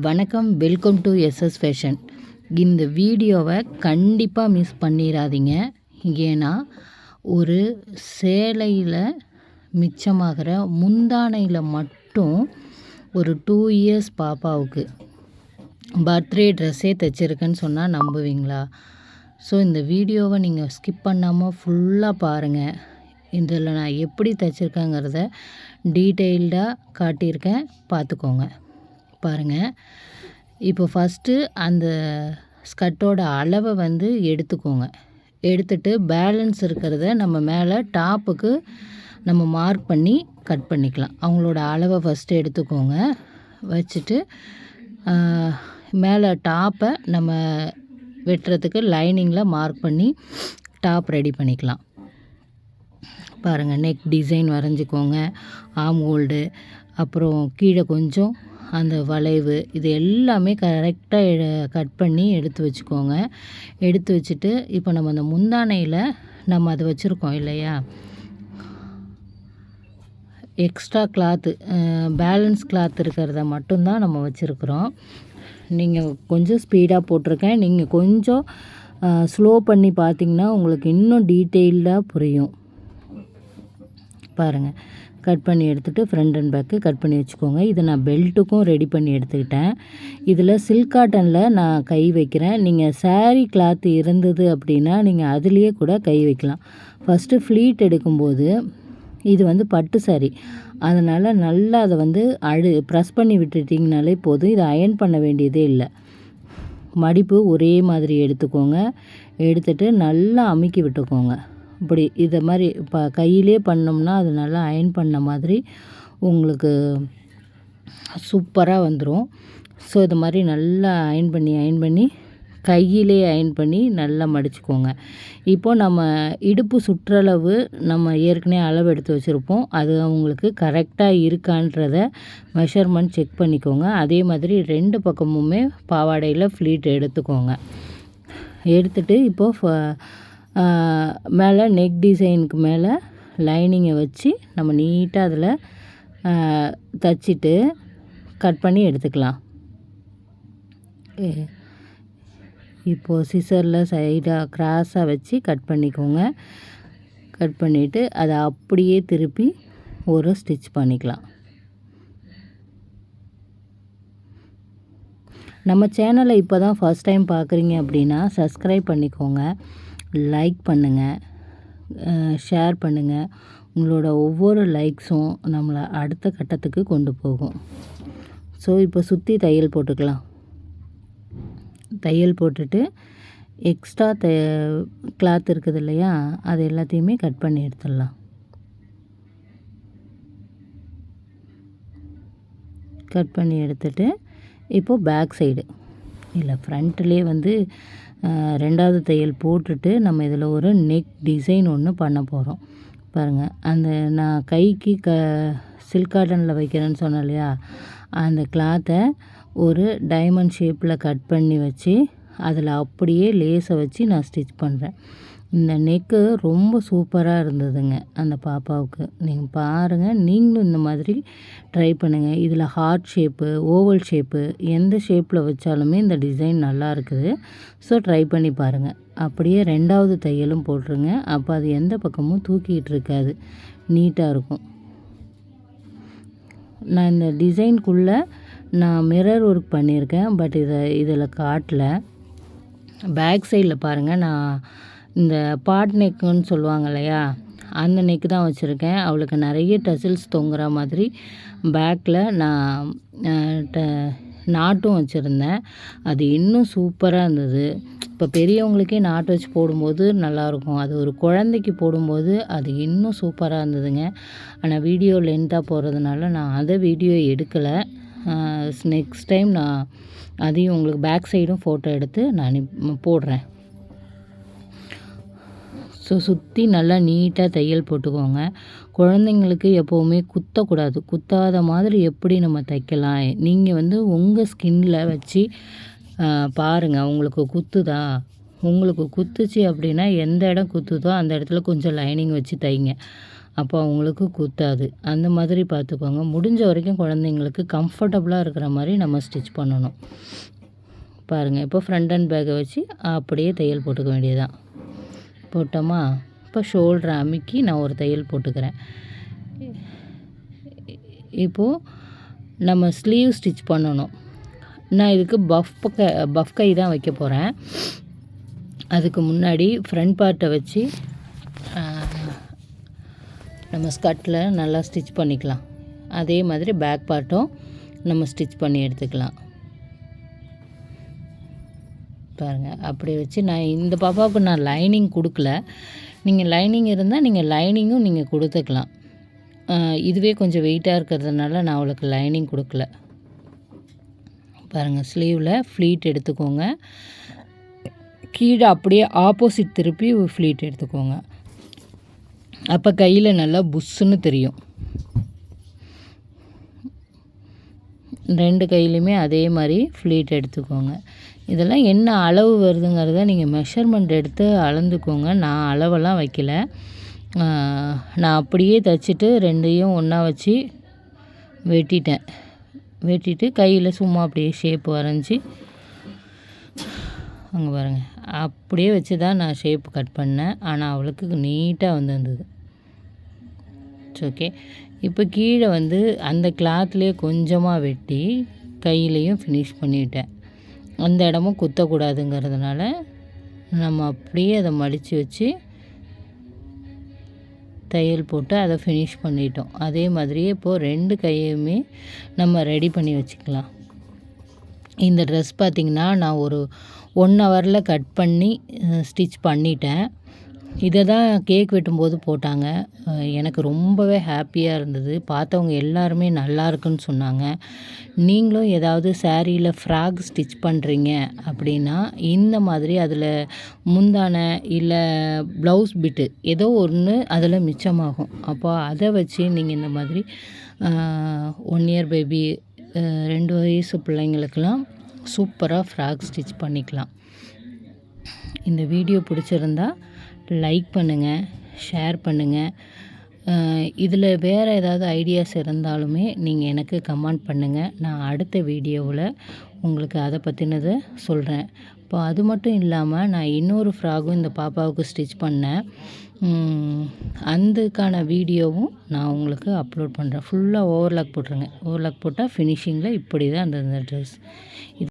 வணக்கம் welcome to SS fashion இந்த வீடியோவை கண்டிப்பாக மிஸ் பண்ணிடாதீங்க ஏன்னா ஒரு சேலையில் மிச்சமாகிற முந்தானையில் மட்டும் ஒரு டூ இயர்ஸ் பாப்பாவுக்கு பர்த்டே ட்ரெஸ்ஸே தைச்சிருக்கேன்னு சொன்னால் நம்புவீங்களா? ஸோ இந்த வீடியோவை நீங்கள் ஸ்கிப் பண்ணாமல் ஃபுல்லாக பாருங்கள் இதில் நான் எப்படி தைச்சிருக்கேங்கிறத டீட்டெயில்டாக காட்டியிருக்கேன். பார்த்துக்கோங்க. பாருங்கள் இப்போ ஃபஸ்ட்டு அந்த ஸ்கர்ட்டோட அளவை வந்து எடுத்துக்கோங்க. எடுத்துட்டு பேலன்ஸ் இருக்கிறத நம்ம மேலே டாப்புக்கு நம்ம மார்க் பண்ணி கட் பண்ணிக்கலாம். அவங்களோட அளவை ஃபஸ்ட்டு எடுத்துக்கோங்க. வச்சுட்டு மேலே டாப்பை நம்ம வெட்டுறதுக்கு லைனிங்கில் மார்க் பண்ணி டாப் ரெடி பண்ணிக்கலாம். பாருங்கள் நெக் டிசைன் வரைஞ்சிக்கோங்க. ஆம் ஹோல்டு அப்புறம் கீழே கொஞ்சம் அந்த வளைவு இது எல்லாமே கரெக்டாக கட் பண்ணி எடுத்து வச்சுக்கோங்க. எடுத்து வச்சுட்டு இப்போ நம்ம அந்த முந்தானையில் நம்ம அதை வச்சுருக்கோம் இல்லையா? எக்ஸ்ட்ரா கிளாத்து பேலன்ஸ் கிளாத் இருக்கிறத மட்டும்தான் நம்ம வச்சுருக்குறோம். நீங்கள் கொஞ்சம் ஸ்பீடாக போட்டிருக்கேன். நீங்கள் கொஞ்சம் ஸ்லோ பண்ணி பார்த்தீங்கன்னா உங்களுக்கு இன்னும் டீட்டெயில்டாக புரியும். பாருங்கள் கட் பண்ணி எடுத்துகிட்டு ஃப்ரண்ட் அண்ட் பேக்கு கட் பண்ணி வச்சுக்கோங்க. இதை நான் பெல்ட்டுக்கும் ரெடி பண்ணி எடுத்துக்கிட்டேன். இதில் சில்க் காட்டனில் நான் கை வைக்கிறேன். நீங்கள் சாரீ கிளாத் இருந்தது அப்படின்னா நீங்கள் அதுலேயே கூட கை வைக்கலாம். ஃபஸ்ட்டு ஃப்ளீட் எடுக்கும்போது இது வந்து பட்டு சாரி அதனால் நல்லா அதை வந்து அழு ப்ரெஸ் பண்ணி விட்டுட்டிங்கனாலே போதும். இதை அயன் பண்ண வேண்டியதே இல்லை. மடிப்பு ஒரே மாதிரி எடுத்துக்கோங்க. எடுத்துகிட்டு நல்லா அமுக்கி விட்டுக்கோங்க. இப்படி இதை மாதிரி இப்போ கையிலே பண்ணோம்னா அது நல்லா அயன் பண்ண மாதிரி உங்களுக்கு சூப்பராக வந்துடும் ஸோ இது மாதிரி நல்லா அயன் பண்ணி அயன் பண்ணி கையிலே அயன் பண்ணி நல்லா மடிச்சுக்கோங்க. இப்போது நம்ம இடுப்பு சுற்றளவு நம்ம ஏற்கனவே அளவு எடுத்து வச்சுருப்போம். அது உங்களுக்கு கரெக்டாக இருக்கான்றத மெஷர்மெண்ட் செக் பண்ணிக்கோங்க. அதே மாதிரி ரெண்டு பக்கமுமே பாவாடையில் ஃப்ளீட் எடுத்துக்கோங்க. எடுத்துகிட்டு இப்போது மேலே நெக் டிசைனுக்கு மேலே லைனிங்கை வச்சு நம்ம நீட்டாக அதில் தச்சுட்டு கட் பண்ணி எடுத்துக்கலாம். இப்போது சிசரில் சைடாக க்ராஸாக வச்சு கட் பண்ணிக்கோங்க. கட் பண்ணிவிட்டு அதை அப்படியே திருப்பி ஒரு ஸ்டிச் பண்ணிக்கலாம். நம்ம சேனலை இப்போ தான் ஃபஸ்ட் டைம் பார்க்குறீங்க அப்படின்னா சப்ஸ்கிரைப் பண்ணிக்கோங்க. லைக் பண்ணுங்கள் ஷேர் பண்ணுங்கள் உங்களோட ஒவ்வொரு லைக்ஸும் நம்மளை அடுத்த கட்டத்துக்கு கொண்டு போகும். ஸோ இப்போ சுற்றி தையல் போட்டுக்கலாம். தையல் போட்டுட்டு எக்ஸ்ட்ரா த கிளாத் இருக்குது இல்லையா அது எல்லாத்தையுமே கட் பண்ணி எடுத்துடலாம். கட் பண்ணி எடுத்துட்டு இப்போது பேக் சைடு இல்லை ஃப்ரண்ட்லேயே வந்து ரெண்டாவது தையல் போட்டுட்டு நம்ம இதில் ஒரு நெக் டிசைன் ஒன்று பண்ண போகிறோம். பாருங்கள் அந்த நான் கைக்கு க சில்க் காட்டனில் வைக்கிறேன்னு சொன்னேன் இல்லையா? அந்த கிளாத்தை ஒரு டைமண்ட் ஷேப்பில் கட் பண்ணி வச்சு அதில் அப்படியே லேஸை வச்சு நான் ஸ்டிச் பண்ணுறேன். இந்த நெக்கு ரொம்ப சூப்பராக இருந்ததுங்க அந்த பாப்பாவுக்கு. நீங்கள் பாருங்கள் நீங்களும் இந்த மாதிரி ட்ரை பண்ணுங்கள் இதில் ஹார்ட் ஷேப்பு ஓவல் ஷேப்பு எந்த ஷேப்பில் வச்சாலுமே இந்த டிசைன் நல்லா இருக்குது. ஸோ ட்ரை பண்ணி பாருங்கள் அப்படியே ரெண்டாவது தையலும் போட்டுருங்க. அப்போ அது எந்த பக்கமும் தூக்கிட்டு இருக்காது. நீட்டாக இருக்கும். நான் இந்த டிசைனுக்குள்ளே நான் மிரர் ஒர்க் பண்ணியிருக்கேன். பட் இதை இதில் காட்டல. பேக் சைடில் பாருங்கள் நான் இந்த பாட் நெக்குன்னு சொல்லுவாங்க இல்லையா? அந்த நெக்கு தான் வச்சுருக்கேன். அவளுக்கு நிறைய டசில்ஸ் தொங்குற மாதிரி பேக்கில் நான் ட நாட்டும் வச்சுருந்தேன். அது இன்னும் சூப்பராக இருந்தது. இப்போ பெரியவங்களுக்கே நாட்டு வச்சு போடும்போது நல்லாயிருக்கும். அது ஒரு குழந்தைக்கு போடும்போது அது இன்னும் சூப்பராக இருந்ததுங்க. ஆனால் வீடியோ லென்த்தாக போகிறதுனால நான் அதை வீடியோ எடுக்கலை. நெக்ஸ்ட் டைம் நான் அதையும் உங்களுக்கு பேக் சைடும் ஃபோட்டோ எடுத்து நான் போடுறேன். ஸோ சுற்றி நல்லா நீட்டாக தையல் போட்டுக்கோங்க. குழந்தைங்களுக்கு எப்போவுமே குத்தக்கூடாது. குத்தாத மாதிரி எப்படி நம்ம தைக்கலாம்? நீங்கள் வந்து உங்கள் ஸ்கின்னில் வச்சு பாருங்கள் உங்களுக்கு குத்துதா? உங்களுக்கு குத்துச்சு அப்படின்னா எந்த இடம் குத்துதோ அந்த இடத்துல கொஞ்சம் லைனிங் வச்சு தைங்க. அப்போ அவங்களுக்கு குத்தாது. அந்த மாதிரி பார்த்துக்கோங்க. முடிஞ்ச வரைக்கும் குழந்தைங்களுக்கு கம்ஃபர்டபுளாக இருக்கிற மாதிரி நம்ம ஸ்டிச் பண்ணணும். பாருங்கள் இப்போ ஃப்ரண்ட் அண்ட் பேக்கை வச்சு அப்படியே தையல் போட்டுக்க வேண்டியதுதான். போட்டோமா? இப்போ ஷோல்டரை அமுக்கி நான் ஒரு தையல் போட்டுக்கிறேன். இப்போது நம்ம ஸ்லீவ் ஸ்டிச் பண்ணணும். நான் இதுக்கு பஃப் கை பஃப் கை தான் வைக்க போகிறேன் அதுக்கு முன்னாடி ஃப்ரண்ட் பார்ட்டை வச்சு நம்ம ஸ்கர்ட்டில் நல்லா ஸ்டிச் பண்ணிக்கலாம். அதே மாதிரி பேக் பார்ட்டும் நம்ம ஸ்டிச் பண்ணி எடுத்துக்கலாம். பாருங்கள் அப்படி வச்சு நான் இந்த பாப்பாவுக்கு நான் லைனிங் கொடுக்கல. நீங்கள் லைனிங் இருந்தால் நீங்கள் லைனிங்கும் நீங்கள் கொடுத்துக்கலாம். இதுவே கொஞ்சம் வெயிட்டாக இருக்கிறதுனால நான் அவளுக்கு லைனிங் கொடுக்கல. பாருங்கள் ஸ்லீவில் ஃப்ளீட் எடுத்துக்கோங்க. கீழே அப்படியே ஆப்போசிட் திருப்பி ஃப்ளீட் எடுத்துக்கோங்க. அப்போ கையில் நல்லா புஷ்ஷுன்னு தெரியும். ரெண்டு கையிலையுமே அதே மாதிரி ஃப்ளீட் எடுத்துக்கோங்க. இதெல்லாம் என்ன அளவு வருதுங்கிறத நீங்கள் மெஷர்மெண்ட் எடுத்து அளந்துக்கோங்க. நான் அளவெல்லாம் வைக்கல. நான் அப்படியே தைச்சிட்டு ரெண்டையும் ஒன்றா வச்சு வெட்டிட்டேன். வெட்டிட்டு கையில் சும்மா அப்படியே ஷேப் வரைஞ்சி அங்கே பாருங்கள் அப்படியே வச்சு தான் நான் ஷேப் கட் பண்ணேன். ஆனால் அவளுக்கு நீட்டாக வந்துருந்தது. ஓகே இப்போ கீழே வந்து அந்த கிளாத்லேயே கொஞ்சமாக வெட்டி கையிலையும் ஃபினிஷ் பண்ணிவிட்டேன் அந்த இடமும் குத்தக்கூடாதுங்கிறதுனால நம்ம அப்படியே அதை மடித்து வச்சு தையல் போட்டு அதை ஃபினிஷ் பண்ணிட்டோம். அதே மாதிரியே இப்போது ரெண்டு கையுமே நம்ம ரெடி பண்ணி வச்சுக்கலாம். இந்த ட்ரெஸ் பார்த்திங்கன்னா நான் ஒரு ஒன் ஹவரில் கட் பண்ணி ஸ்டிச் பண்ணிட்டேன். இதை தான் கேக் வெட்டும்போது போட்டாங்க. எனக்கு ரொம்பவே ஹாப்பியாக இருந்தது. பார்த்தவங்க எல்லாருமே நல்லா இருக்குன்னு சொன்னாங்க. நீங்களும் ஏதாவது சேரீயில் ஃப்ராக் ஸ்டிச் பண்ணுறீங்க அப்படின்னா இந்த மாதிரி அதில் முந்தான இல்லை ப்ளவுஸ் பிட்டு ஏதோ ஒன்று அதில் மிச்சமாகும். அப்போ அதை வச்சு நீங்கள் இந்த மாதிரி ஒன் இயர் பேபி ரெண்டு வயசு பிள்ளைங்களுக்கெல்லாம் சூப்பராக ஃப்ராக் ஸ்டிச் பண்ணிக்கலாம். இந்த வீடியோ பிடிச்சிருந்தா லைக் பண்ணுங்கள் ஷேர் பண்ணுங்கள் இதில் வேறு ஏதாவது ஐடியாஸ் இருந்தாலுமே நீங்கள் எனக்கு கமெண்ட் பண்ணுங்கள் நான் அடுத்த வீடியோவில் உங்களுக்கு அதை பற்றினதை சொல்கிறேன் இப்போ அது மட்டும் இல்லாமல் நான் இன்னொரு ஃப்ராகும் இந்த பாப்பாவுக்கு ஸ்டிச் பண்ணேன். அதுக்கான வீடியோவும் நான் உங்களுக்கு அப்லோட் பண்ணுறேன் ஃபுல்லாக ஓவர்லாக் போட்டுருங்க. ஓவர்லாக் போட்டால் ஃபினிஷிங்கில் இப்படி தான் அந்த ட்ரெஸ்